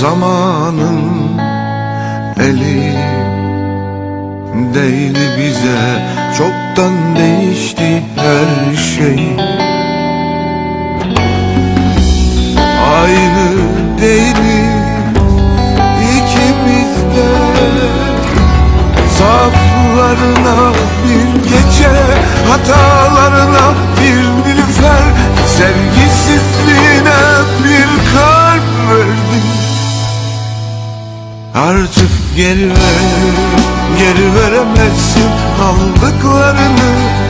Zamanın eli değil bize. Çoktan değişti her şey. Aynı değiliz ikimiz de Zaaflarına bir gece Hatalarına Artık geri ver, geri veremezsin. Aldıklarını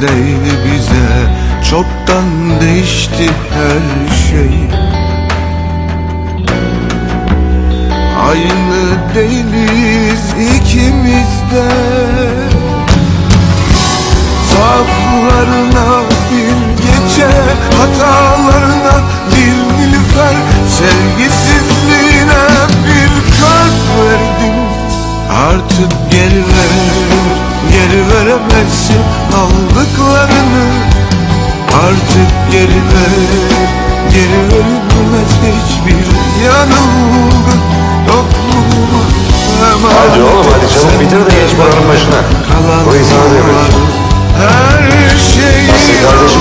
değdi bize Çoktan değişti her şey. Aynı değiliz ikimiz de Artık geri ver Geri ölmez hiçbir yanılgı Toplumuma Hadi oğlum hadi çabuk bitir de geç buranın başına. Bu insana demek Her şeyi Nasıl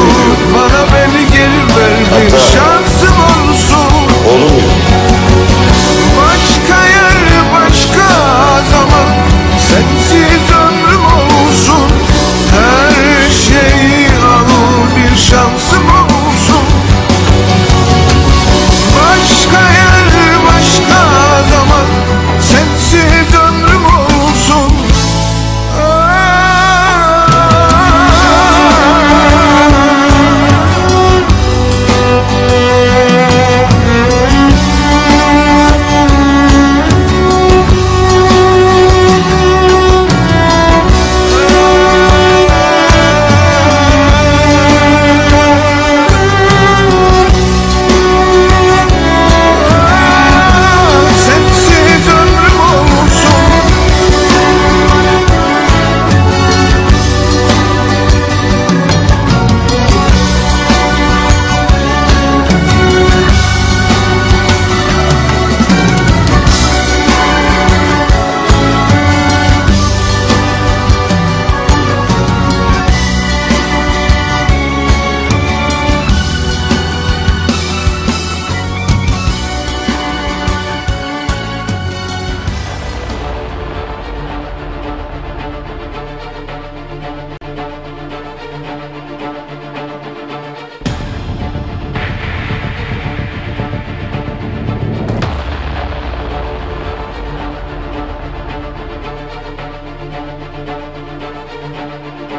Bana beni geri